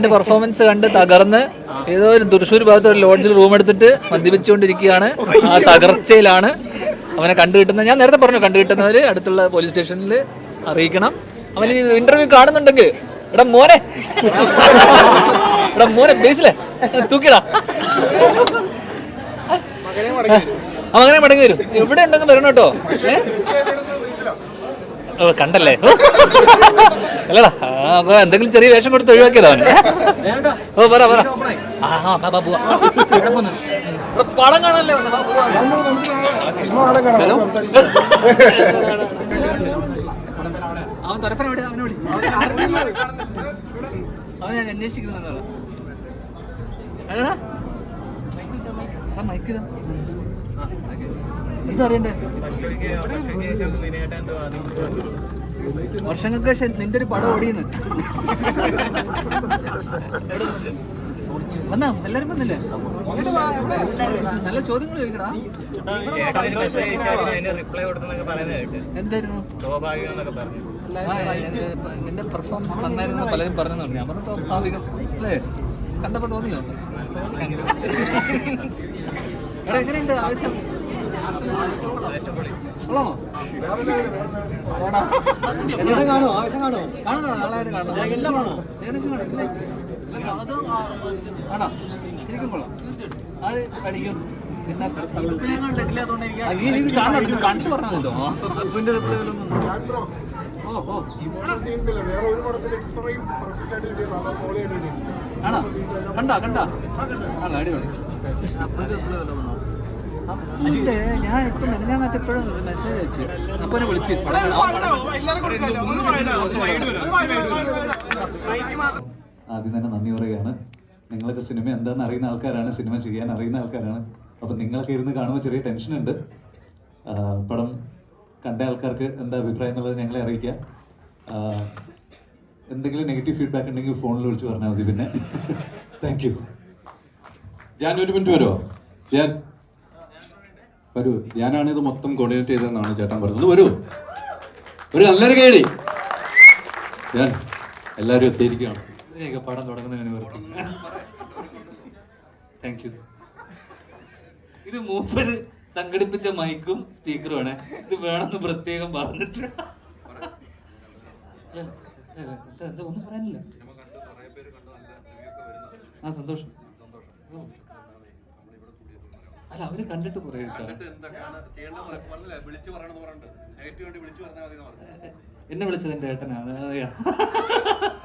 എന്റെ പെർഫോമൻസ് കണ്ട് തകർന്ന് ഏതോ ഒരു തൃശ്ശൂർ ഭാഗത്ത് ഒരു ലോഡ്ജിൽ റൂം എടുത്തിട്ട് മദ്യപിച്ചുകൊണ്ടിരിക്കുകയാണ്. ആ തകർച്ചയിലാണ് അവനെ കണ്ടുകിട്ടുന്നത്. ഞാൻ നേരത്തെ പറഞ്ഞു കണ്ടുകിട്ടുന്നവര് അടുത്തുള്ള പോലീസ് സ്റ്റേഷനിൽ അറിയിക്കണം. അവൻ ഈ ഇന്റർവ്യൂ കാണുന്നുണ്ടെങ്കിൽ എടാ മോനെ. എടാ മോനെ ബേസിലെ തൂക്കിടാ അങ്ങനെ മടങ്ങി വരും. എവിടെ ഉണ്ടെന്ന് വരണം കേട്ടോ. ഏ? ഓ കണ്ടല്ലേ? അല്ലടാ എന്തെങ്കിലും ചെറിയ വേഷം കൊടുത്ത് ഒഴിവാക്കിയതാ അവന്. ഓ പറ പറ. ആ പോവാ. പടം കാണാനല്ലേ വന്നേ? ഹലോ? അവൻ തൊരപ്പന എവിടെ അവനെ വിളി. അവൻ ഞാൻ അന്വേഷിക്കുന്നതാണ് എടാ മൈക്ക് വർഷങ്ങൾക്ക് ശേഷം നിന്റെ ഒരു പടം ഓടിയെന്ന്. വന്നാ എല്ലാരും വന്നില്ലേ? നല്ല ചോദ്യങ്ങൾ ചോദിക്കടാ. എന്തായിരുന്നു? എന്റെ നന്നായിരുന്നു പലരും പറഞ്ഞു. ഞാൻ പറഞ്ഞു സ്വാഭാവികം. അല്ലേ? കണ്ടപ്പോ തോന്നിയോ? എങ്ങനെയുണ്ട് ആവശ്യം. കാണോ ആവശ്യം കാണോ കാണുന്നോ നാളെ എല്ലാം കാണുന്നോ? ഏകദേശം കാണോ ശരിക്കും അത് കാണണം ഇമോഷണൽ സീൻസ് ഇല്ല വേറെ ഒരു പടത്തിൽ ഇത്രയും പെർഫെക്റ്റ് ആയിട്ട് കണ്ടാ കണ്ടാ. അടിപൊളി. അല്ലേ ഞാൻ ഇപ്പൊ മെനഞ്ഞാന്ന് വെച്ചപ്പോഴും മെസ്സേജ് അയച്ചു? അപ്പൊ എന്നെ വിളിച്ച് ആദ്യം തന്നെ നന്ദി പറയുകയാണ്. നിങ്ങളൊക്കെ സിനിമ എന്താണെന്ന് അറിയുന്ന ആൾക്കാരാണ് സിനിമ ചെയ്യാൻ അറിയുന്ന ആൾക്കാരാണ്. അപ്പം നിങ്ങളൊക്കെ ഇരുന്ന് കാണുമ്പോൾ ചെറിയ ടെൻഷൻ ഉണ്ട്. പടം കണ്ട ആൾക്കാർക്ക് എന്താ അഭിപ്രായം എന്നുള്ളത് ഞങ്ങളെ അറിയിക്കുക. എന്തെങ്കിലും നെഗറ്റീവ് ഫീഡ്ബാക്ക് ഉണ്ടെങ്കിൽ ഫോണിൽ വിളിച്ച് പറഞ്ഞാൽ മതി പിന്നെ. താങ്ക് യു ഞാൻ ഒരു മിനിറ്റ് വരുമോ ഞാൻ വരൂ. ഞാനാണ് ഇത് മൊത്തം കോർഡിനേറ്റ് ചെയ്തതെന്നാണ് ചേട്ടൻ പറഞ്ഞത്. വരൂ. ഒരു നല്ലൊരു കേടി ഞാൻ എല്ലാവരും എത്തിയിരിക്കുകയാണ്. ഇതിനെയൊക്കെ പടം തുടങ്ങുന്നതിന് വെറുതെ താങ്ക് യു ഇത് മൂപ്പര് സംഘടിപ്പിച്ച മൈക്കും സ്പീക്കറും ആണ്. ഇത് വേണമെന്ന് പ്രത്യേകം പറഞ്ഞിട്ട്. ഒന്നും പറയാനില്ല. ആ സന്തോഷം. അല്ല അവർ കണ്ടിട്ട് കുറെ എന്നെ വിളിച്ചത് എന്റെ ഏട്ടനാ അതെ